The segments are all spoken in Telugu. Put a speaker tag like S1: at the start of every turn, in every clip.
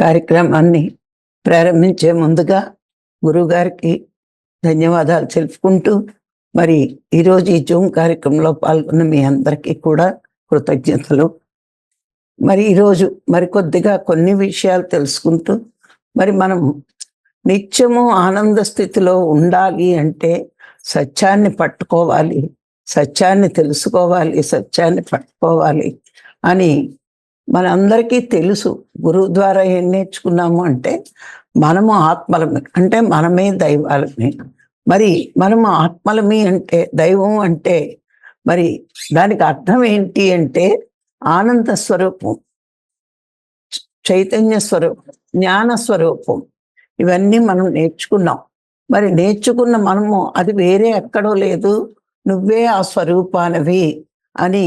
S1: కార్యక్రమాన్ని ప్రారంభించే ముందుగా గురువుగారికి ధన్యవాదాలు తెలుపుకుంటూ మరి ఈరోజు ఈ జూమ్ కార్యక్రమంలో పాల్గొన్న మీ అందరికీ కూడా కృతజ్ఞతలు. మరి ఈరోజు మరి కొద్దిగా కొన్ని విషయాలు తెలుసుకుంటూ మరి మనం నిత్యము ఆనంద స్థితిలో ఉండాలి అంటే సత్యాన్ని పట్టుకోవాలి సత్యాన్ని తెలుసుకోవాలి సత్యాన్ని పట్టుకోవాలి అని మనందరికీ తెలుసు గురువు ద్వారా ఏం నేర్చుకున్నాము అంటే మనము ఆత్మలమే అంటే మనమే దైవాలమే. మరి మనము ఆత్మలమి అంటే దైవం అంటే మరి దానికి అర్థం ఏంటి అంటే ఆనంద స్వరూపం చైతన్య స్వరూపం జ్ఞాన స్వరూపం. ఇవన్నీ మనం నేర్చుకున్నాం. మరి నేర్చుకున్న మనము అది వేరే ఎక్కడో లేదు నువ్వే ఆ స్వరూపానవి అని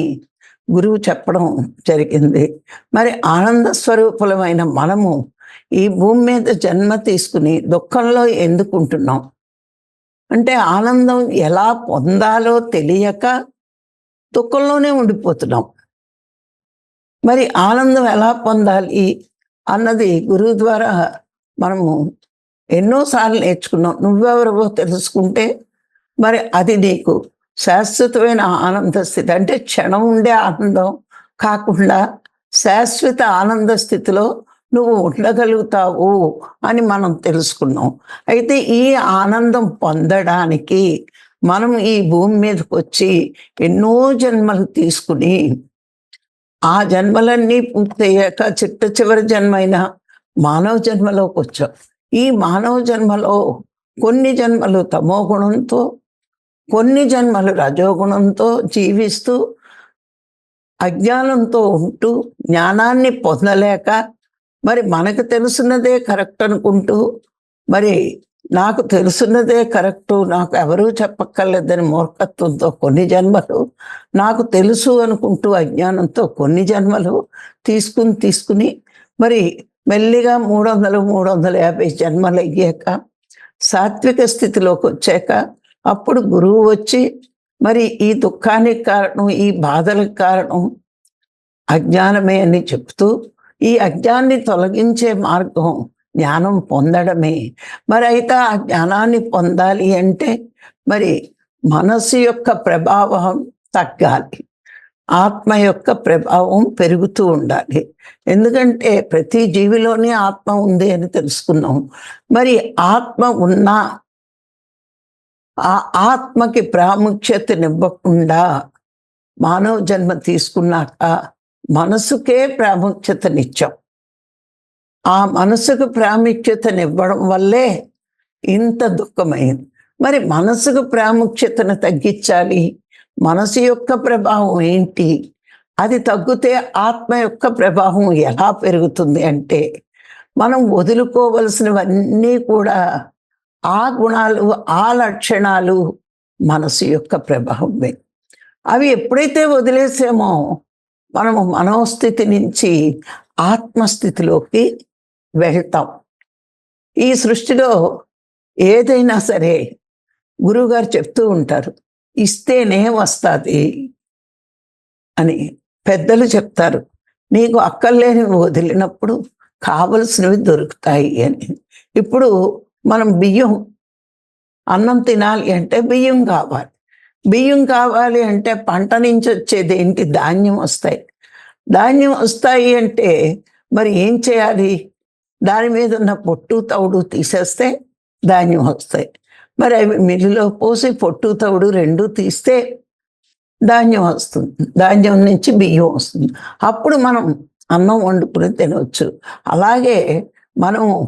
S1: గురువు చెప్పడం జరిగింది. మరి ఆనంద స్వరూపులమైన మనము ఈ భూమి మీద జన్మ తీసుకుని దుఃఖంలో ఎందుకుంటున్నాం? అంటే ఆనందం ఎలా పొందాలో తెలియక దుఃఖంలోనే ఉండిపోతున్నాం. మరి ఆనందం ఎలా పొందాలి అన్నది గురువు ద్వారా మనము ఎన్నోసార్లు నేర్చుకున్నాం. నువ్వెవరో తెలుసుకుంటే మరి అది నీకు శాశ్వతమైన ఆనంద స్థితి అంటే క్షణం ఉండే ఆనందం కాకుండా శాశ్వత ఆనంద స్థితిలో నువ్వు ఉండగలుగుతావు అని మనం తెలుసుకున్నాం. అయితే ఈ ఆనందం పొందడానికి మనం ఈ భూమి మీదకి వచ్చి ఎన్నో జన్మలు తీసుకుని ఆ జన్మలన్నీ పూర్తయ్యాక చిట్ట చివరి జన్మైన మానవ జన్మలోకి వచ్చాం. ఈ మానవ జన్మలో కొన్ని జన్మలు తమో గుణంతో కొన్ని జన్మలు రజోగుణంతో జీవిస్తూ అజ్ఞానంతో ఉంటూ జ్ఞానాన్ని పొందలేక మరి మనకు తెలుసున్నదే కరెక్ట్ అనుకుంటూ మరి నాకు తెలుసున్నదే కరెక్టు నాకు ఎవరూ చెప్పక్కర్లేదని మూర్ఖత్వంతో కొన్ని జన్మలు నాకు తెలుసు అనుకుంటూ అజ్ఞానంతో కొన్ని జన్మలు తీసుకుని తీసుకుని మరి మెల్లిగా మూడు వందలు మూడు వందల యాభై జన్మలు అయ్యాక సాత్విక స్థితిలోకి వచ్చాక అప్పుడు గురువు వచ్చి మరి ఈ దుఃఖానికి కారణం ఈ బాధలకు కారణం అజ్ఞానమే అని చెప్తూ ఈ అజ్ఞాన్ని తొలగించే మార్గం జ్ఞానం పొందడమే. మరి అయితే ఆ జ్ఞానాన్ని పొందాలి అంటే మరి మనసు యొక్క ప్రభావం తగ్గాలి. ఆత్మ యొక్క ప్రభావం పెరుగుతూ ఉండాలి. ఎందుకంటే ప్రతి జీవిలోనే ఆత్మ ఉంది అని తెలుసుకున్నాం. మరి ఆత్మ ఉన్నా ఆ ఆత్మకి ప్రాముఖ్యతనివ్వకుండా మానవ జన్మ తీసుకున్నాక మనసుకే ప్రాముఖ్యతనిచ్చాం. ఆ మనసుకు ప్రాముఖ్యతనివ్వడం వల్లే ఇంత దుఃఖమైంది. మరి మనసుకు ప్రాముఖ్యతను తగ్గించాలి? మనసు యొక్క ప్రభావం ఏంటి? అది తగ్గితే ఆత్మ యొక్క ప్రభావం ఎలా పెరుగుతుంది అంటే మనం వదులుకోవలసినవన్నీ కూడా ఆ గుణాలు ఆ లక్షణాలు మనసు యొక్క ప్రభావమే. అవి ఎప్పుడైతే వదిలేసామో మనము మనోస్థితి నుంచి ఆత్మస్థితిలోకి వెళ్తాం. ఈ సృష్టిలో ఏదైనా సరే గురువుగారు చెప్తూ ఉంటారు ఇస్తేనే వస్తుంది అని పెద్దలు చెప్తారు. నీకు అక్కర్లేని వదిలినప్పుడు కావలసినవి దొరుకుతాయి అని. ఇప్పుడు మనం బియ్యం అన్నం తినాలి అంటే బియ్యం కావాలి. బియ్యం కావాలి అంటే పంట నుంచి వచ్చేది ఏంటి? ధాన్యం వస్తాయి. ధాన్యం వస్తాయి అంటే మరి ఏం చేయాలి? దాని మీద ఉన్న పొట్టు తవుడు తీసేస్తే ధాన్యం వస్తాయి. మరి అవి మిల్లులో పోసి పొట్టు తవుడు రెండు తీస్తే ధాన్యం వస్తుంది. ధాన్యం నుంచి బియ్యం వస్తుంది. అప్పుడు మనం అన్నం వండుకుని తినవచ్చు అలాగే మనం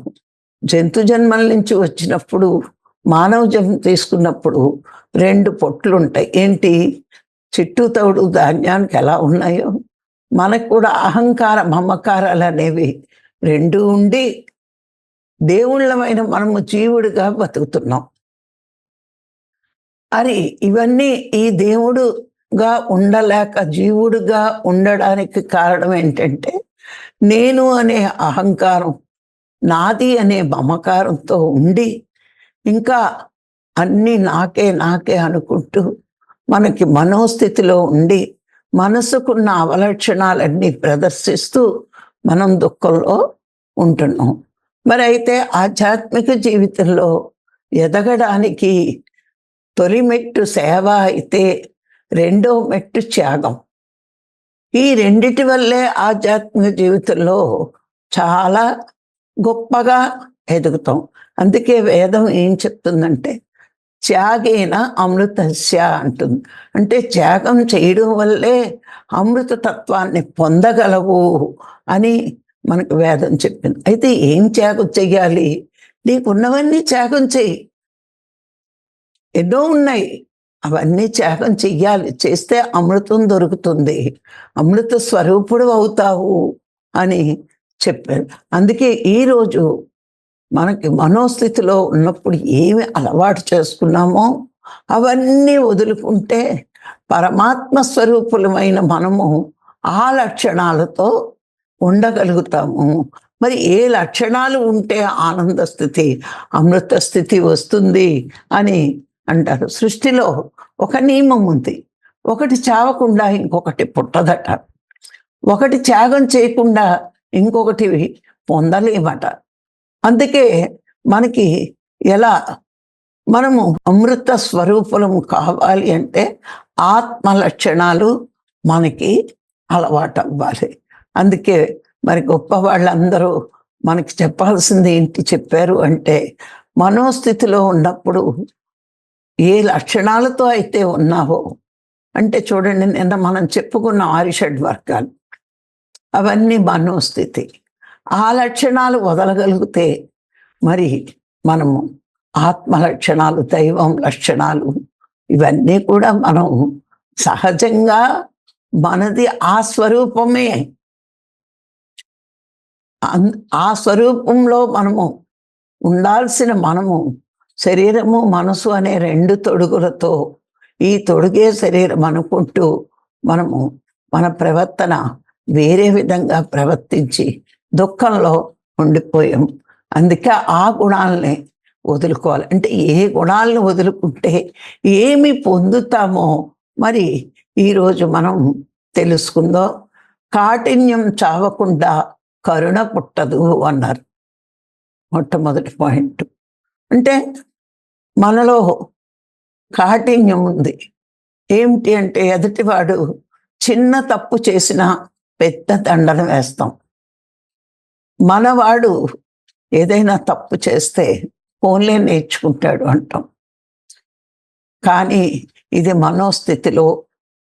S1: జంతు జన్మల నుంచి వచ్చినప్పుడు మానవ జన్మ తీసుకున్నప్పుడు రెండు పొట్లు ఉంటాయి ఏంటి? చిట్టు తవుడు ధాన్యానికి ఎలా ఉన్నాయో? మనకు కూడా అహంకార మమకారాలు అనేవి రెండు ఉండి దేవుళ్ళమైన మనము జీవుడిగా బతుకుతున్నాం. అది ఇవన్నీ ఈ దేవుడుగా ఉండలేక జీవుడుగా ఉండడానికి కారణం ఏంటంటే నేను అనే అహంకారం నాది అనే మమకారంతో ఉండి ఇంకా అన్నీ నాకే నాకే అనుకుంటూ మనకి మనోస్థితిలో ఉండి మనసుకున్న అవలక్షణాలన్నీ ప్రదర్శిస్తూ మనం దుఃఖంలో ఉంటున్నాం. మరి అయితే ఆధ్యాత్మిక జీవితంలో ఎదగడానికి తొలి మెట్టు సేవ అయితే రెండో మెట్టు త్యాగం. ఈ రెండిటి వల్లే ఆధ్యాత్మిక జీవితంలో చాలా గొప్పగా ఎదుగుతాం. అందుకే వేదం ఏం చెప్తుందంటే త్యాగేన అమృతస్య అంటుంది. అంటే త్యాగం చేయడం వల్లే అమృత తత్వాన్ని పొందగలవు అని మనకు వేదం చెప్పింది. అయితే ఏం త్యాగం చెయ్యాలి? నీకున్నవన్నీ త్యాగం చెయ్యి. ఎన్నో ఉన్నాయి. అవన్నీ త్యాగం చెయ్యాలి. చేస్తే అమృతం దొరుకుతుంది. అమృత స్వరూపుడు అవుతావు అని చెప్పారు. అందుకే ఈరోజు మనకి మనోస్థితిలో ఉన్నప్పుడు ఏమి అలవాటు చేసుకున్నామో అవన్నీ వదులుకుంటే పరమాత్మ స్వరూపులమైన మనము ఆ లక్షణాలతో ఉండగలుగుతాము. మరి ఏ లక్షణాలు ఉంటే ఆనంద స్థితి అమృత స్థితి వస్తుంది అని అంటారు. సృష్టిలో ఒక నియమం ఉంది. ఒకటి చావకుండా ఇంకొకటి పుట్టదట. ఒకటి త్యాగం చేయకుండా ఇంకొకటి పొందలేమట. అందుకే మనకి ఎలా మనము అమృత స్వరూపులము కావాలి అంటే ఆత్మ లక్షణాలు మనకి అలవాటు అవ్వాలి అందుకే మరి గొప్ప వాళ్ళందరూ మనకి చెప్పాల్సింది ఏంటి చెప్పారు అంటే మనోస్థితిలో ఉన్నప్పుడు ఏ లక్షణాలతో అయితే ఉన్నావో అంటే చూడండి నిన్న మనం చెప్పుకున్న ఆరిషడ్ వర్గాలు అవన్నీ మనోస్థితి ఆ లక్షణాలు వదలగలిగితే మరి మనము ఆత్మ లక్షణాలు దైవం లక్షణాలు ఇవన్నీ కూడా మనం సహజంగా మనది ఆ స్వరూపమే. అన్- ఆ స్వరూపంలో మనము ఉండాల్సిన మనము శరీరము మనసు అనే రెండు తొడుగులతో ఈ తొడుగే శరీరం అనుకుంటూ మనము మన ప్రవర్తన వేరే విధంగా ప్రవర్తించి దుఃఖంలో ఉండిపోయాం అందుకే ఆ గుణాలని వదులుకోవాలి. అంటే ఏ గుణాలను వదులుకుంటే ఏమి పొందుతామో మరి ఈరోజు మనం తెలుసుకుందో. కాఠిన్యం చావకుండా కరుణ పుట్టదు అన్నారు. మొట్టమొదటి పాయింట్. అంటే మనలో కాఠిన్యం ఉంది. ఏమిటి అంటే ఎదుటివాడు చిన్న తప్పు చేసినా పెద్ద దండన వేస్తాం. మనవాడు ఏదైనా తప్పు చేస్తే ఫోన్లే నేర్చుకుంటాడు అంటాం. కానీ ఇది మనోస్థితిలో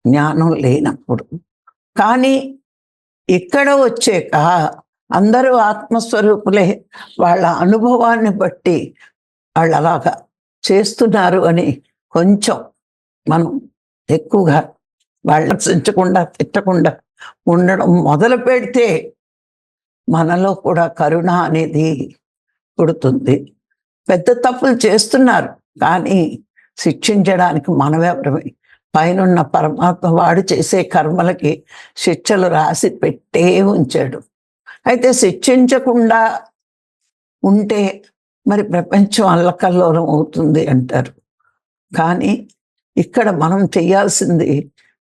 S1: జ్ఞానం లేనప్పుడు. కానీ ఇక్కడ వచ్చాక అందరూ ఆత్మస్వరూపులే వాళ్ళ అనుభవాన్ని బట్టి వాళ్ళు అలాగా చేస్తున్నారు అని కొంచెం మనం ఎక్కువగా వాళ్ళ చించకుండా తిట్టకుండా ఉండడం మొదలు పెడితే మనలో కూడా కరుణ అనేది పుడుతుంది. పెద్ద తప్పులు చేస్తున్నారు కానీ శిక్షించడానికి మనమెవరమే. పైనున్న పరమాత్మ వాడు చేసే కర్మలకి శిక్షలు రాసి పెట్టే ఉంచాడు. అయితే శిక్షించకుండా ఉంటే మరి ప్రపంచం అల్లకల్లోలం అవుతుంది అంటారు. కానీ ఇక్కడ మనం చేయాల్సింది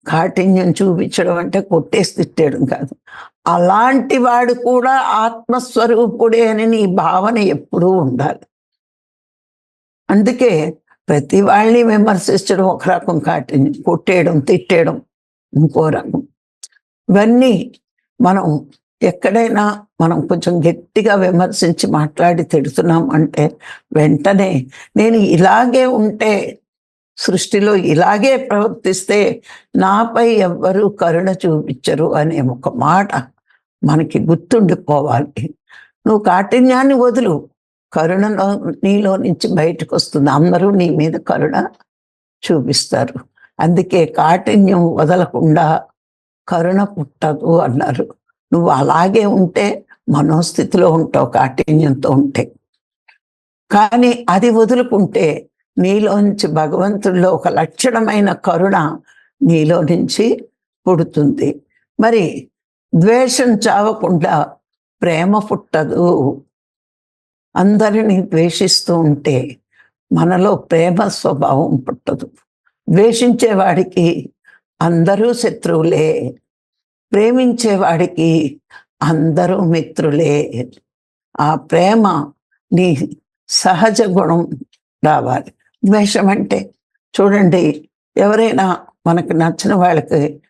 S1: కాఠిన్యం చూపించడం అంటే కొట్టేసి తిట్టేయడం కాదు. అలాంటి వాడు కూడా ఆత్మస్వరూపుడే అని నీ భావన ఎప్పుడూ ఉండాలి. అందుకే ప్రతి వాళ్ళని విమర్శించడం ఒక రకం కాఠిన్యం కొట్టేయడం తిట్టేయడం ఇంకో రకం. ఇవన్నీ మనం ఎక్కడైనా మనం కొంచెం గట్టిగా విమర్శించి మాట్లాడి తిడుతున్నాం అంటే వెంటనే నేను ఇలాగే ఉంటే సృష్టిలో ఇలాగే ప్రవర్తిస్తే నాపై ఎవ్వరూ కరుణ చూపించరు అనే ఒక మాట మనకి గుర్తుండిపోవాలి. నువ్వు కాఠిన్యాన్ని వదులు. కరుణ నీలో నుంచి బయటకు వస్తుంది. అందరూ నీ మీద కరుణ చూపిస్తారు. అందుకే కాఠిన్యం వదలకుండా కరుణ పుట్టదు అన్నారు. నువ్వు అలాగే ఉంటే మనోస్థితిలో ఉంటావు కాఠిన్యంతో ఉంటే. కానీ అది వదులుకుంటే నీలోంచి భగవంతుల్లో భగవంతుడిలో ఒక లక్షణమైన కరుణ నీలో నుంచి పుడుతుంది. మరి ద్వేషం చావకుండా ప్రేమ పుట్టదు. అందరినీ ద్వేషిస్తూ ఉంటే మనలో ప్రేమ స్వభావం పుట్టదు. ద్వేషించేవాడికి అందరూ శత్రువులే. ప్రేమించేవాడికి అందరూ మిత్రులే. ఆ ప్రేమ నీ సహజ గుణం రావాలి. ద్వేషం అంటే చూడండి ఎవరైనా మనకు నచ్చిన వాళ్ళకి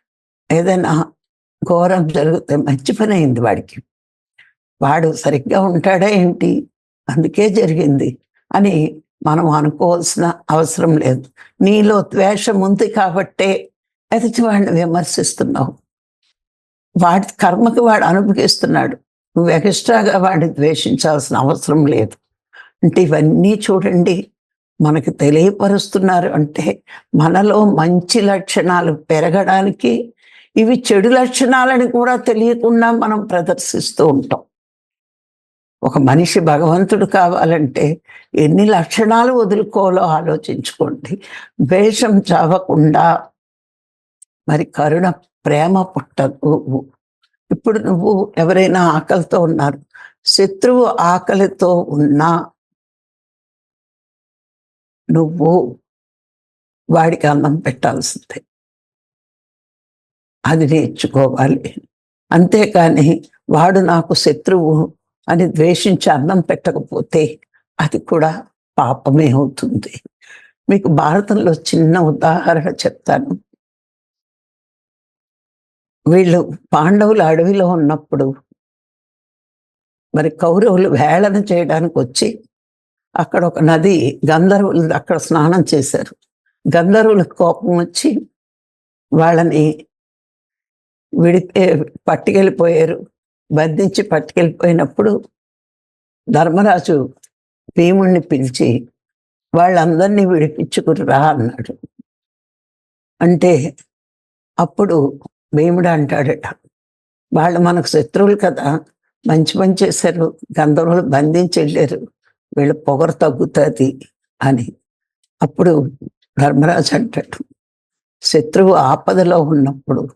S1: ఏదైనా ఘోరం జరిగితే మంచి పని అయింది వాడికి. వాడు సరిగ్గా ఉంటాడా ఏంటి? అందుకే జరిగింది అని మనం అనుకోవాల్సిన అవసరం లేదు. నీలో ద్వేషం ఉంది కాబట్టే ఎదుటి వాడిని విమర్శిస్తున్నావు. వాడి కర్మకి వాడు అనుభవిస్తున్నాడు. నువ్వు ఎక్స్ట్రాగా వాడిని ద్వేషించాల్సిన అవసరం లేదు. అంటే ఇవన్నీ చూడండి మనకి తెలియపరుస్తున్నారు అంటే మనలో మంచి లక్షణాలు పెరగడానికి ఇవి చెడు లక్షణాలని కూడా తెలియకుండా మనం ప్రదర్శిస్తూ ఉంటాం. ఒక మనిషి భగవంతుడు కావాలంటే ఎన్ని లక్షణాలు వదులుకోవాలో ఆలోచించుకోండి. ద్వేషం చావకుండా మరి కరుణ ప్రేమ పుట్టదు. ఇప్పుడు నువ్వు ఎవరైనా ఆకలితో ఉన్నారు శత్రువు ఆకలితో ఉన్నా నువ్వు వాడికి అన్నం పెట్టాల్సిందే. అది నేర్చుకోవాలి. అంతేకాని వాడు నాకు శత్రువు అని ద్వేషించి అన్నం పెట్టకపోతే అది కూడా పాపమే అవుతుంది. మీకు భారతంలో చిన్న ఉదాహరణ చెప్తాను. వీళ్ళు పాండవులు అడవిలో ఉన్నప్పుడు మరి కౌరవులు వేళన చేయడానికి వచ్చి అక్కడ ఒక నది గంధర్వులు అక్కడ స్నానం చేశారు. గంధర్వులకు కోపం వచ్చి వాళ్ళని విడితే పట్టుకెళ్ళిపోయారు. బంధించి పట్టుకెళ్ళిపోయినప్పుడు ధర్మరాజు భీముణ్ణి పిలిచి వాళ్ళందరినీ విడిపించుకుని రా అన్నాడు. అంటే అప్పుడు భీముడు అంటాడట వాళ్ళు మనకు శత్రువులు కదా మంచి పని చేశారు గంధర్వులు బంధించి వెళ్ళారు. వీళ్ళ పొగరు తగ్గుతుంది అని. అప్పుడు ధర్మరాజు అంటాడు శత్రువు ఆపదలో ఉన్నప్పుడు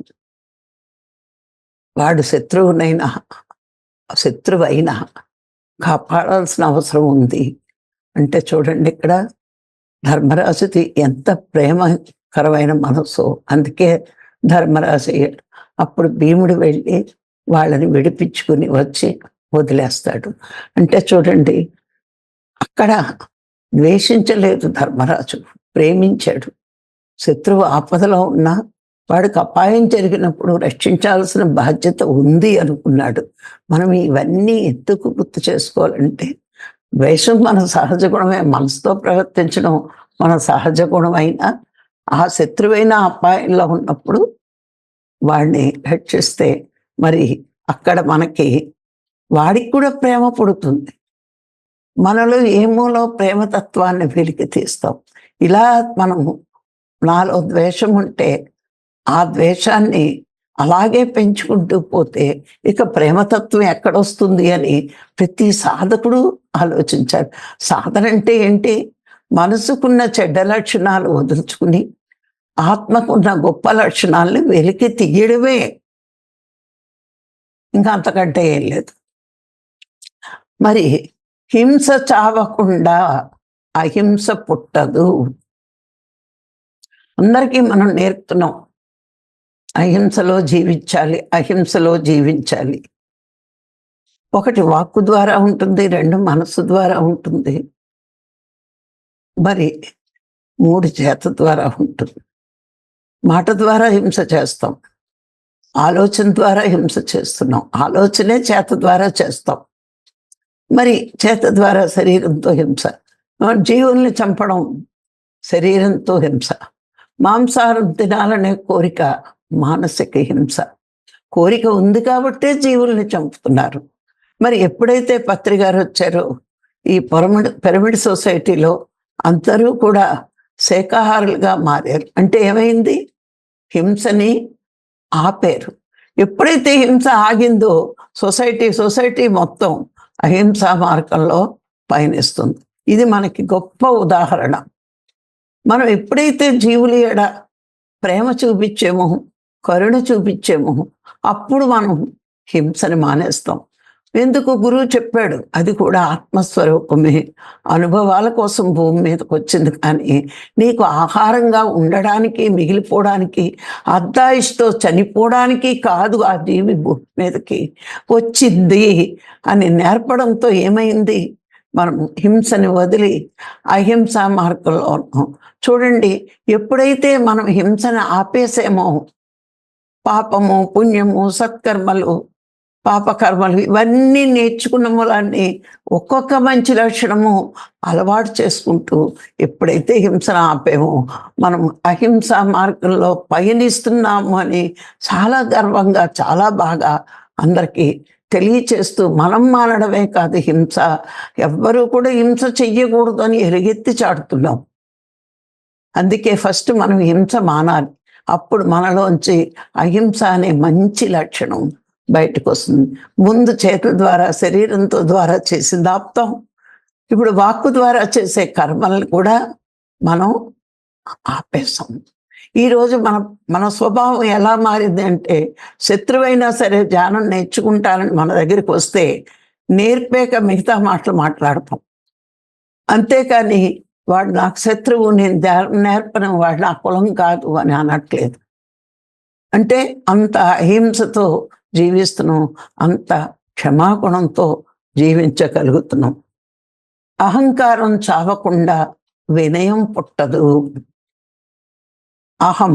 S1: వాడు శత్రువునైనా శత్రువు కాపాడాల్సిన అవసరం ఉంది. అంటే చూడండి ఇక్కడ ధర్మరాజుది ఎంత ప్రేమకరమైన మనసు అందుకే ధర్మరాజు అప్పుడు భీముడు వెళ్ళి వాళ్ళని విడిపించుకుని వచ్చి వదిలేస్తాడు. అంటే చూడండి అక్కడ ద్వేషించలేదు ధర్మరాజు ప్రేమించాడు. శత్రువు ఆపదలో ఉన్నా వాడికి అపాయం జరిగినప్పుడు రక్షించాల్సిన బాధ్యత ఉంది అనుకున్నాడు. మనం ఇవన్నీ ఎందుకు గుర్తు చేసుకోవాలంటే ద్వేషం మన సహజ గుణమే మనసుతో ప్రవర్తించడం మన సహజ గుణమైనా ఆ శత్రువైన అపాయంలో ఉన్నప్పుడు వాడిని రక్షిస్తే మరి అక్కడ మనకి వాడికి కూడా ప్రేమ పుడుతుంది. మనలో ఏమోలో ప్రేమతత్వాన్ని వెలికి తీస్తాం. ఇలా మనం నాలో ద్వేషం ఉంటే ఆ ద్వేషాన్ని అలాగే పెంచుకుంటూ పోతే ఇక ప్రేమతత్వం ఎక్కడొస్తుంది అని ప్రతి సాధకుడు ఆలోచించారు సాధన అంటే ఏంటి? మనసుకున్న చెడ్డ లక్షణాలు వదులుచుకుని ఆత్మకున్న గొప్ప లక్షణాలను వెలికి తీయడమే ఇంకా అంతకంటే ఏం లేదు. మరి హింస చావకుండా అహింస పుట్టదు. అందరికీ మనం నేర్పుతున్నాం. అహింసలో జీవించాలి అహింసలో జీవించాలి. ఒకటి వాక్కు ద్వారా ఉంటుంది రెండు మనసు ద్వారా ఉంటుంది. మరి మూడు చేత ద్వారా ఉంటుంది. మాట ద్వారా హింస చేస్తాం. ఆలోచన ద్వారా హింస చేస్తున్నాం. ఆలోచనే చేత ద్వారా చేస్తాం. మరి చేత ద్వారా శరీరంతో హింస. జీవుల్ని చంపడం శరీరంతో హింస. మాంసాహారం తినాలనే కోరిక మానసిక హింస. కోరిక ఉంది కాబట్టే జీవుల్ని చంపుతున్నారు. మరి ఎప్పుడైతే పత్రి గారు వచ్చారో ఈ పిరమిడ్ పిరమిడ్ సొసైటీలో అందరూ కూడా శాఖాహారులుగా మారారు. అంటే ఏమైంది? హింసని ఆపారు. ఎప్పుడైతే హింస ఆగిందో సొసైటీ సొసైటీ మొత్తం అహింసా మార్గంలో పయనిస్తుంది. ఇది మనకి గొప్ప ఉదాహరణ. మనం ఎప్పుడైతే జీవులు ఎడ ప్రేమ చూపించేమో కరుణ చూపించేమో అప్పుడు మనం హింసని మానేస్తాం. ఎందుకు గురువు చెప్పాడు? అది కూడా ఆత్మస్వరూపమే. అనుభవాల కోసం భూమి మీదకి వచ్చింది కానీ నీకు ఆహారంగా ఉండడానికి మిగిలిపోవడానికి అర్ధాయిష్తో చనిపోవడానికి కాదు ఆ జీవి భూమి మీదకి వచ్చింది అని నేర్పడంతో ఏమైంది? మనం హింసని వదిలి అహింస మార్గంలో ఉన్నాం. చూడండి ఎప్పుడైతే మనం హింసను ఆపేసేమో పాపము పుణ్యము సత్కర్మలు పాపకర్మలు ఇవన్నీ నేర్చుకున్న మూలాన్ని ఒక్కొక్క మంచి లక్షణము అలవాటు చేసుకుంటూ ఎప్పుడైతే హింసను ఆపేమో మనం అహింస మార్గంలో పయనిస్తున్నాము అని చాలా గర్వంగా చాలా బాగా అందరికీ తెలియచేస్తూ మనం మానడమే కాదు హింస. ఎవ్వరూ కూడా హింస చెయ్యకూడదు అని ఎరుగెత్తి చాటుతున్నాం. అందుకే ఫస్ట్ మనం హింస మానాలి. అప్పుడు మనలోంచి అహింస అనే మంచి లక్షణం బయటకు వస్తుంది. ముందు చేతుల ద్వారా శరీరంతో ద్వారా చేసింది దాప్తం. ఇప్పుడు వాక్కు ద్వారా చేసే కర్మల్ని కూడా మనం ఆపేస్తాం. ఈరోజు మన మన స్వభావం ఎలా మారింది అంటే శత్రువైనా సరే ధ్యానం నేర్చుకుంటానని మన దగ్గరికి వస్తే నేర్పాక మిగతా మాటలు మాట్లాడతాం. అంతేకాని వాడు నాకు శత్రువు నేను ధ్యానం నేర్పను వాడు నా కులం కాదు అని అనట్లేదు. అంటే అంత అహింసతో జీవిస్తున్నాం. అంత క్షమాగుణంతో జీవించగలుగుతున్నాం. అహంకారం చావకుండా వినయం పుట్టదు. అహం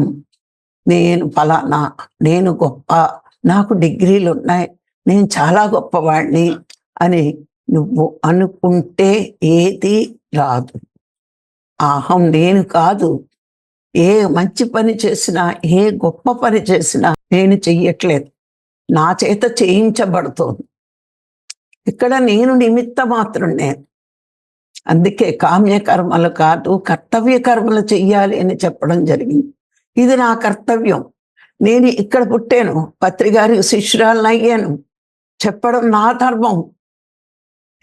S1: నేను ఫలానా నేను గొప్ప నాకు డిగ్రీలు ఉన్నాయి నేను చాలా గొప్పవాడిని అని నువ్వు అనుకుంటే ఏది రాదు. అహం నేను కాదు. ఏ మంచి పని చేసినా ఏ గొప్ప పని చేసినా నేను చెయ్యట్లేదు. నా చేత చేయించబడుతోంది. ఇక్కడ నేను నిమిత్త మాత్రం నేను. అందుకే కామ్యకర్మలు కాదు కర్తవ్య కర్మలు చెయ్యాలి అని చెప్పడం జరిగింది. ఇది నా కర్తవ్యం. నేను ఇక్కడ పుట్టాను పత్రికారి శిష్యురాలను అయ్యాను. చెప్పడం నా ధర్మం.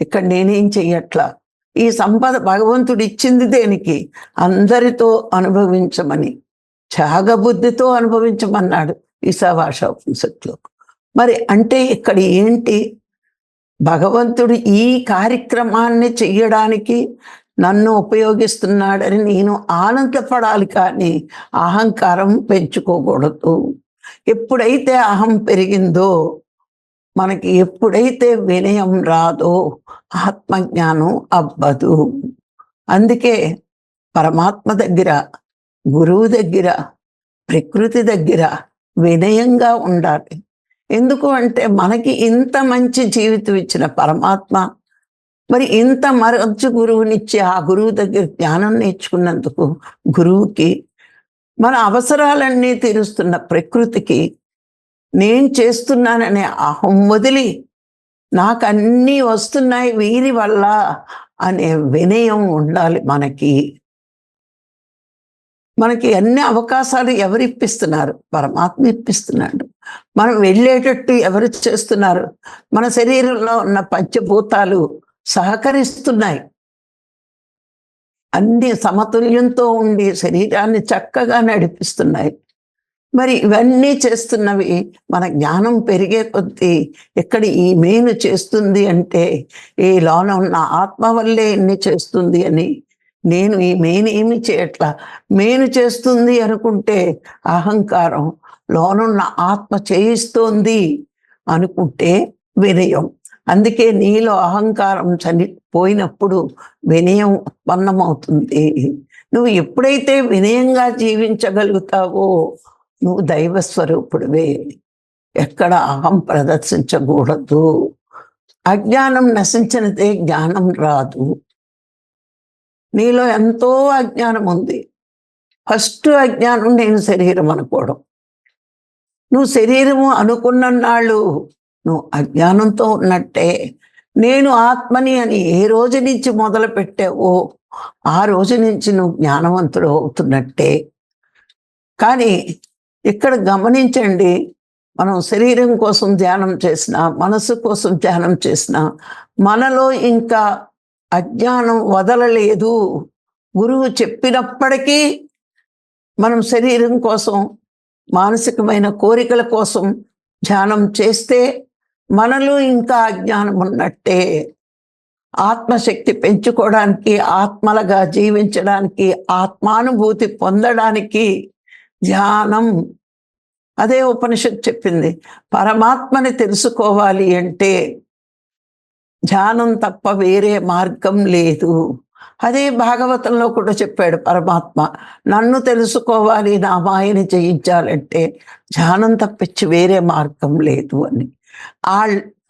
S1: ఇక్కడ నేనేం చెయ్యట్లా? ఈ సంపద భగవంతుడు ఇచ్చింది దేనికి? అందరితో అనుభవించమని. త్యాగబుద్ధితో అనుభవించమన్నాడు ఈశావాష ఉపనిషత్తులో. మరి అంటే ఇక్కడ ఏంటి? భగవంతుడు ఈ కార్యక్రమాన్ని చెయ్యడానికి నన్ను ఉపయోగిస్తున్నాడని నేను ఆనందపడాలి కానీ అహంకారం పెంచుకోకూడదు. ఎప్పుడైతే అహం పెరిగిందో మనకి ఎప్పుడైతే వినయం రాదో ఆత్మజ్ఞానం అవ్వదు. అందుకే పరమాత్మ దగ్గర గురువు దగ్గర ప్రకృతి దగ్గర వినయంగా ఉండాలి. ఎందుకు అంటే మనకి ఇంత మంచి జీవితం ఇచ్చిన పరమాత్మ మరి ఇంత మంచి గురువునిచ్చి ఆ గురువు దగ్గర జ్ఞానం నేర్చుకున్నందుకు గురువుకి మన అవసరాలన్నీ తీరుస్తున్న ప్రకృతికి నేను చేస్తున్నాననే అహం వదిలి నాకు అన్నీ వస్తున్నాయి వీరి వల్ల అనే వినయం ఉండాలి మనకి. మనకి అన్ని అవకాశాలు ఎవరు ఇప్పిస్తున్నారు పరమాత్మ ఇప్పిస్తున్నాడు. మనం వెళ్ళేటట్టు ఎవరు చేస్తున్నారు? మన శరీరంలో ఉన్న పంచభూతాలు సహకరిస్తున్నాయి. అన్ని సమతుల్యంతో ఉండి శరీరాన్ని చక్కగా నడిపిస్తున్నాయి. మరి ఇవన్నీ చేస్తున్నవి మన జ్ఞానం పెరిగే కొద్దీ ఎక్కడ ఈ మేలు చేస్తుంది అంటే ఈ లోన ఉన్న ఆత్మ వల్లే ఇన్ని చేస్తుంది అని నేను ఈ మేలు ఏమి చేయట్లా? మేను చేస్తుంది అనుకుంటే అహంకారం లోనున్న ఆత్మ చేయిస్తోంది అనుకుంటే వినయం. అందుకే నీలో అహంకారం చని పోయినప్పుడు వినయం ఉత్పన్నమవుతుంది. నువ్వు ఎప్పుడైతే వినయంగా జీవించగలుగుతావో నువ్వు దైవ స్వరూపుడివే ఎక్కడ అహం ప్రదర్శించకూడదు. అజ్ఞానం నశించినదే జ్ఞానం రాదు. నీలో ఎంతో అజ్ఞానం ఉంది ఫస్ట్ అజ్ఞానం నేను శరీరం అనుకోవడం. నువ్వు శరీరము అనుకున్న నాళ్ళు నువ్వు అజ్ఞానంతో ఉన్నట్టే. నేను ఆత్మని అని ఏ రోజు నుంచి మొదలు పెట్టావో ఆ రోజు నుంచి నువ్వు జ్ఞానవంతుడు అవుతున్నట్టే. కానీ ఇక్కడ గమనించండి మనం శరీరం కోసం ధ్యానం చేసిన మనసు కోసం ధ్యానం చేసిన మనలో ఇంకా అజ్ఞానం వదలలేదు. గురువు చెప్పినప్పటికీ మనం శరీరం కోసం మానసికమైన కోరికల కోసం ధ్యానం చేస్తే మనలో ఇంకా అజ్ఞానం ఉన్నట్టే. ఆత్మశక్తి పెంచుకోవడానికి ఆత్మలుగా జీవించడానికి ఆత్మానుభూతి పొందడానికి ధ్యానం. అదే ఉపనిషత్ చెప్పింది. పరమాత్మని తెలుసుకోవాలి అంటే ధ్యానం తప్ప వేరే మార్గం లేదు. అదే భాగవతంలో కూడా చెప్పాడు పరమాత్మ నన్ను తెలుసుకోవాలి నా మాయని జయించాలంటే ధ్యానం తప్పించి వేరే మార్గం లేదు అని. ఆ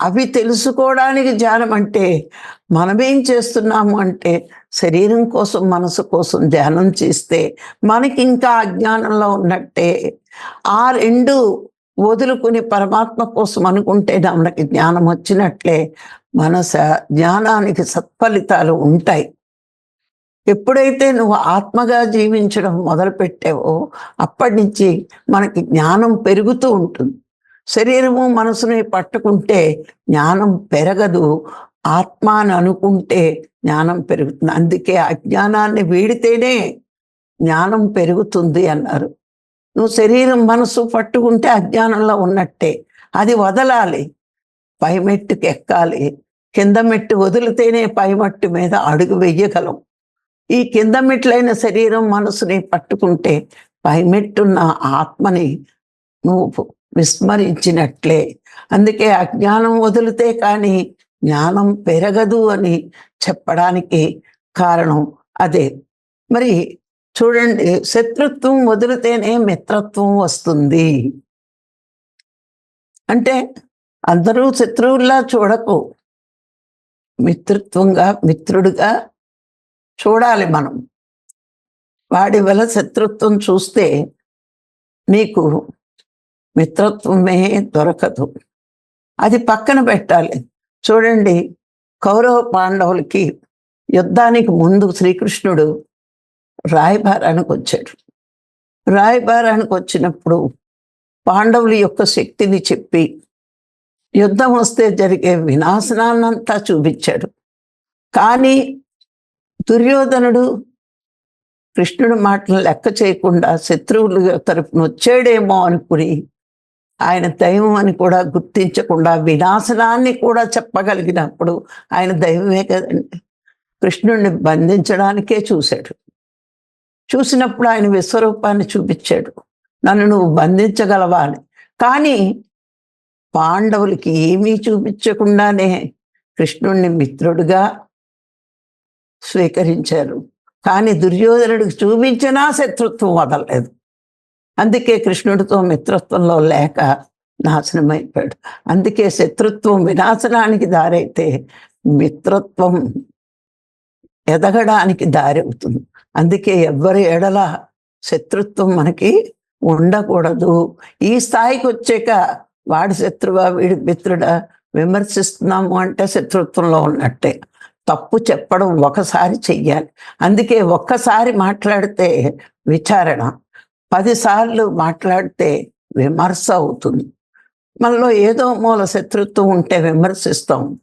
S1: అవి తెలుసుకోవడానికి ధ్యానం అంటే మనమేం చేస్తున్నాము అంటే శరీరం కోసం మనసు కోసం ధ్యానం చేస్తే మనకి ఇంకా అజ్ఞానంలో ఉన్నట్టే. ఆ రెండు వదులుకుని పరమాత్మ కోసం అనుకుంటే మనకి జ్ఞానం వచ్చినట్లే మన జ్ఞానానికి సత్ఫలితాలు ఉంటాయి. ఎప్పుడైతే నువ్వు ఆత్మగా జీవించడం మొదలు పెట్టావో అప్పటి నుంచి మనకి జ్ఞానం పెరుగుతూ ఉంటుంది. శరీరము మనసుని పట్టుకుంటే జ్ఞానం పెరగదు. ఆత్మ అని అనుకుంటే జ్ఞానం పెరుగుతుంది. అందుకే అజ్ఞానాన్ని వీడితేనే జ్ఞానం పెరుగుతుంది అన్నారు. నువ్వు శరీరం మనసు పట్టుకుంటే అజ్ఞానంలో ఉన్నట్టే. అది వదలాలి. పై ఎక్కాలి. కింద మెట్టు వదిలితేనే పై మట్టు మీద అడుగు వెయ్యగలం ఈ కింద మెట్లైన శరీరం మనసుని పట్టుకుంటే పైమెట్టున్న ఆత్మని నువ్వు విస్మరించినట్లే. అందుకే అజ్ఞానం వదిలితే కానీ జ్ఞానం పెరగదు అని చెప్పడానికి కారణం అదే. మరి చూడండి శత్రుత్వం వదిలితేనే మిత్రత్వం వస్తుంది. అంటే అందరూ శత్రువుల్లా చూడకు. మిత్రత్వంగా మిత్రుడుగా చూడాలి మనం. వాడి వల్ల శత్రుత్వం చూస్తే నీకు మిత్రత్వమే దొరకదు. అది పక్కన పెట్టాలి. చూడండి కౌరవ పాండవులకి యుద్ధానికి ముందు శ్రీకృష్ణుడు రాయబారానికి వచ్చాడు. రాయబారానికి వచ్చినప్పుడు పాండవుల యొక్క శక్తిని చెప్పి యుద్ధం వస్తే జరిగే వినాశనాన్నంతా చూపించాడు. కానీ దుర్యోధనుడు కృష్ణుడు మాటలు లెక్క చేయకుండా శత్రువులు తరపున వచ్చాడేమో అనుకుని ఆయన దైవం అని కూడా గుర్తించకుండా వినాశనాన్ని కూడా చెప్పగలిగినప్పుడు ఆయన దైవమే కదండి. కృష్ణుడిని బంధించడానికే చూశాడు. చూసినప్పుడు ఆయన విశ్వరూపాన్ని చూపించాడు. నన్ను నువ్వు బంధించగలవా అని. కానీ పాండవులకి ఏమీ చూపించకుండానే కృష్ణుణ్ణి మిత్రుడుగా స్వీకరించారు. కానీ దుర్యోధనుడికి చూపించినా శత్రుత్వం వదలలేదు. అందుకే కృష్ణుడితో మిత్రత్వంలో లేక నాశనం అయిపోయాడు అందుకే శత్రుత్వం వినాశనానికి దారైతే మిత్రత్వం ఎదగడానికి దారి అవుతుంది. అందుకే ఎవ్వరి ఎడల శత్రుత్వం మనకి ఉండకూడదు. ఈ స్థాయికి వచ్చాక వాడి శత్రువా వీడి మిత్రుడా విమర్శిస్తున్నాము అంటే శత్రుత్వంలో ఉన్నట్టే. తప్పు చెప్పడం ఒకసారి చెయ్యాలి. అందుకే ఒక్కసారి మాట్లాడితే విచారణ పదిసార్లు మాట్లాడితే విమర్శ అవుతుంది. మనలో ఏదో మూల శత్రుత్వం ఉంటే విమర్శిస్తాం.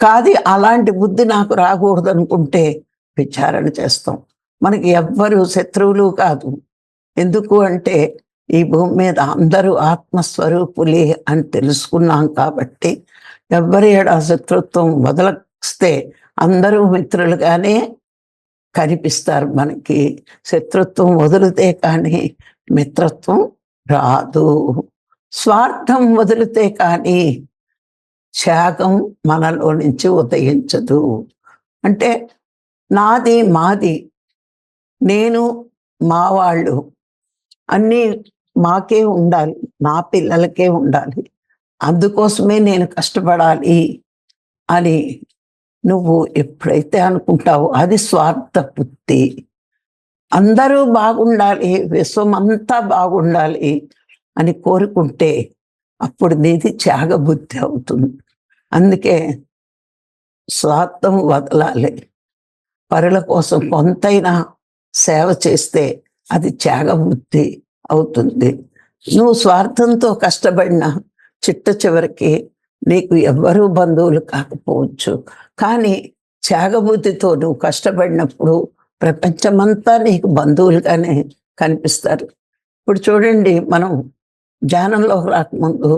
S1: కాదు అలాంటి బుద్ధి నాకు రాకూడదు అనుకుంటే విచారణ చేస్తాం. మనకి ఎవ్వరు శత్రువులు కాదు. ఎందుకు అంటే ఈ భూమి మీద అందరూ ఆత్మస్వరూపులే అని తెలుసుకున్నాం కాబట్టి ఎవ్వరి ఏడా శత్రుత్వం వస్తే అందరూ మిత్రులుగానే కనిపిస్తారు మనకి. శత్రుత్వం వదిలితే కానీ మిత్రత్వం రాదు. స్వార్థం వదిలితే కానీ త్యాగం మనలో నుంచి ఉదయించదు. అంటే నాది మాది నేను మా వాళ్ళు అన్నీ మాకే ఉండాలి నా పిల్లలకే ఉండాలి. అందుకోసమే నేను కష్టపడాలి అని నువ్వు ఎప్పుడైతే అనుకుంటావో అది స్వార్థ బుద్ధి. అందరూ బాగుండాలి విశ్వమంతా బాగుండాలి అని కోరుకుంటే అప్పుడు నీది త్యాగబుద్ధి అవుతుంది. అందుకే స్వార్థం వదలాలి. పరుల కోసం కొంతైనా సేవ చేస్తే అది త్యాగబుద్ధి అవుతుంది. నువ్వు స్వార్థంతో కష్టపడిన చిట్ట చివరికి నీకు ఎవ్వరూ బంధువులు కాకపోవచ్చు. కానీ త్యాగబుద్ధితో నువ్వు కష్టపడినప్పుడు ప్రపంచమంతా నీకు బంధువులుగానే కనిపిస్తారు. ఇప్పుడు చూడండి మనం ధ్యానంలో రాకముందు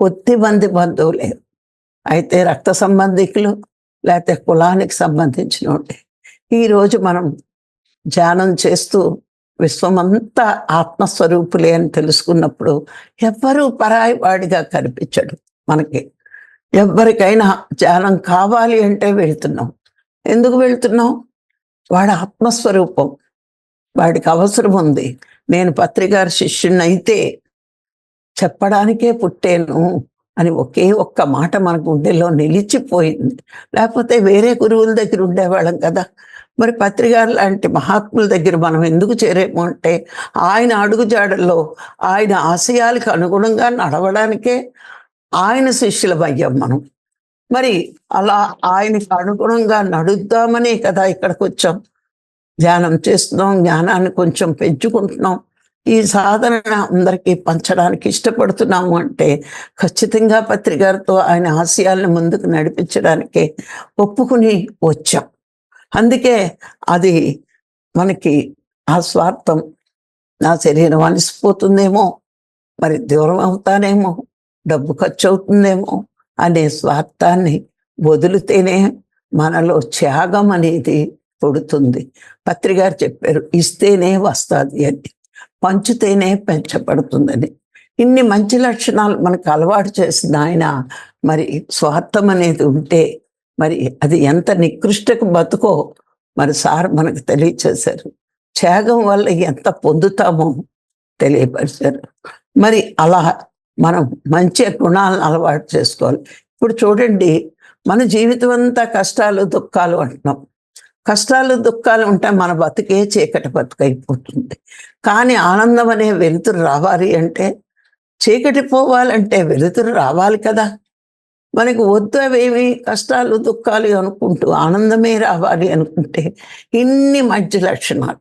S1: కొద్ది మంది బంధువులే. అయితే రక్త సంబంధికులు లేకపోతే కులానికి సంబంధించిన ఉంటే ఈరోజు మనం ధ్యానం చేస్తూ విశ్వమంతా ఆత్మస్వరూపులే అని తెలుసుకున్నప్పుడు ఎవ్వరూ పరాయి వాడిగా కనిపించడు మనకి. ఎవరికైనా ధ్యానం కావాలి అంటే వెళ్తున్నాం. ఎందుకు వెళ్తున్నాం? వాడి ఆత్మస్వరూపం. వాడికి అవసరం ఉంది. నేను పత్రికారు శిష్యుని అయితే చెప్పడానికే పుట్టాను అని ఒకే ఒక్క మాట మన గుండెలో నిలిచిపోయింది. లేకపోతే వేరే గురువుల దగ్గర ఉండేవాళ్ళం కదా. మరి పత్రికారు లాంటి మహాత్ముల దగ్గర మనం ఎందుకు చేరేమో అంటే ఆయన అడుగుజాడల్లో ఆయన ఆశయాలకు అనుగుణంగా నడవడానికే ఆయన శిష్యులం అయ్యాం మనం. మరి అలా ఆయనకి అనుగుణంగా నడుద్దామనే కదా ఇక్కడికి వచ్చాం ధ్యానం చేస్తున్నాం జ్ఞానాన్ని కొంచెం పెంచుకుంటున్నాం. ఈ సాధన అందరికీ పంచడానికి ఇష్టపడుతున్నాము అంటే ఖచ్చితంగా పత్రికారితో ఆయన ఆశయాలను ముందుకు నడిపించడానికి ఒప్పుకుని వచ్చాం. అందుకే అది మనకి ఆ స్వార్థం నా శరీరం అలసిపోతుందేమో మరి దూరం అవుతానేమో డబ్బు ఖర్చు అవుతుందేమో అనే స్వార్థాన్ని వదిలితేనే మనలో త్యాగం అనేది పుడుతుంది. పత్రికారు చెప్పారు ఇస్తేనే వస్తుంది అని. పంచితేనే పెంచబడుతుందని. ఇన్ని మంచి లక్షణాలు మనకు అలవాటు చేసిన ఆయన మరి స్వార్థం అనేది ఉంటే మరి అది ఎంత నికృష్టకు బతుకో మరి సార్ మనకు తెలియచేశారు. త్యాగం వల్ల ఎంత పొందుతామో తెలియపరిచారు. మరి అలా మనం మంచి గుణాలను అలవాటు చేసుకోవాలి. ఇప్పుడు చూడండి మన జీవితం అంతా కష్టాలు దుఃఖాలు అంటున్నాం. కష్టాలు దుఃఖాలు ఉంటే మన బతుకే చీకటి బతుకైపోతుంది కానీ ఆనందం అనే వెలుతురు రావాలి అంటే చీకటి పోవాలంటే వెలుతురు రావాలి కదా. మనకి వద్దు అవేమి కష్టాలు దుఃఖాలు అనుకుంటూ ఆనందమే రావాలి అనుకుంటే ఇన్ని మంచి లక్షణాలు.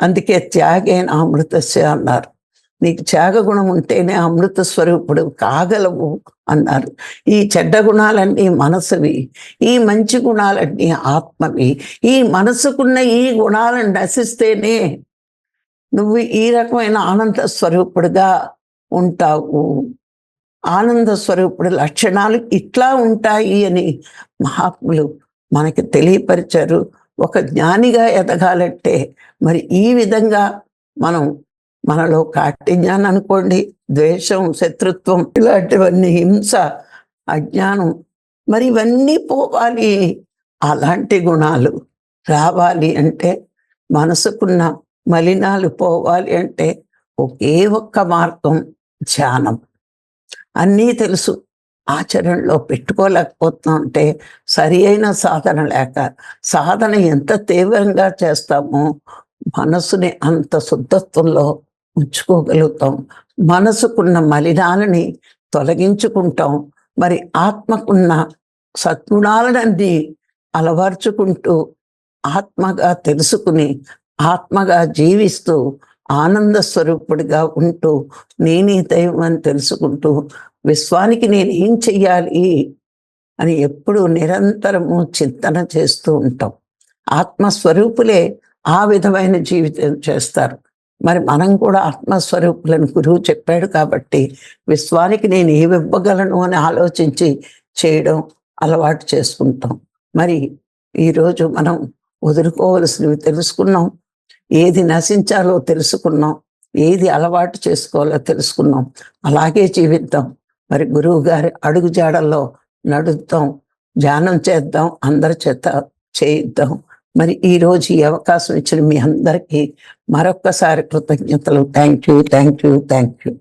S1: అందుకే త్యాగేన అమృతస్య అన్నారు. నీకు త్యాగగుణం ఉంటేనే అమృత స్వరూపుడు కాగలవు అన్నారు. ఈ చెడ్డ గుణాలన్నీ మనసువి ఈ మంచి గుణాలన్నీ ఆత్మవి. ఈ మనసుకున్న ఈ గుణాలను నశిస్తేనే నువ్వు ఈ రకమైన ఆనంద స్వరూపుడుగా ఉంటావు. ఆనంద స్వరూపుడు లక్షణాలు ఇట్లా ఉంటాయి అని మహాత్ములు మనకి తెలియపరిచారు. ఒక జ్ఞానిగా ఎదగాలంటే మరి ఈ విధంగా మనం మనలో కాఠిన్యాన్ని అనుకోండి ద్వేషం శత్రుత్వం ఇలాంటివన్నీ హింస అజ్ఞానం మరి ఇవన్నీ పోవాలి. అలాంటి గుణాలు రావాలి అంటే మనసుకున్న మలినాలు పోవాలి అంటే ఒకే ఒక్క మార్గం ధ్యానం. అన్నీ తెలుసు. ఆచరణలో పెట్టుకోలేకపోతున్నాం అంటే సరి అయిన సాధన లేక సాధన ఎంత తీవ్రంగా చేస్తామో మనసుని అంత శుద్ధత్వంలో ఉంచుకోగలుగుతాం మనసుకున్న మలినాలని తొలగించుకుంటాం. మరి ఆత్మకున్న సద్గుణాలన్నీ అలవర్చుకుంటూ ఆత్మగా తెలుసుకుని ఆత్మగా జీవిస్తూ ఆనంద స్వరూపుడిగా ఉంటూ నేనే దైవం అని తెలుసుకుంటూ విశ్వానికి నేను ఏం చెయ్యాలి అని ఎప్పుడు నిరంతరము చింతన చేస్తూ ఉంటాం. ఆత్మస్వరూపులే ఆ విధమైన జీవితం చేస్తారు. మరి మనం కూడా ఆత్మస్వరూపులను గురువు చెప్పాడు కాబట్టి విశ్వానికి నేను ఏమివ్వగలను అని ఆలోచించి చేయడం అలవాటు చేసుకుంటాం. మరి ఈరోజు మనం వదులుకోవలసినవి తెలుసుకున్నాం. ఏది నశించాలో తెలుసుకున్నాం. ఏది అలవాటు చేసుకోవాలో తెలుసుకున్నాం. అలాగే జీవిద్దాం. మరి గురువు గారి అడుగు జాడల్లో నడుద్దాం. ధ్యానం చేద్దాం. అందరి చేత చేయిద్దాం. మరి ఈ రోజు ఈ అవకాశం ఇచ్చిన మీ అందరికీ మరొక్కసారి కృతజ్ఞతలు. Thank you thank you thank you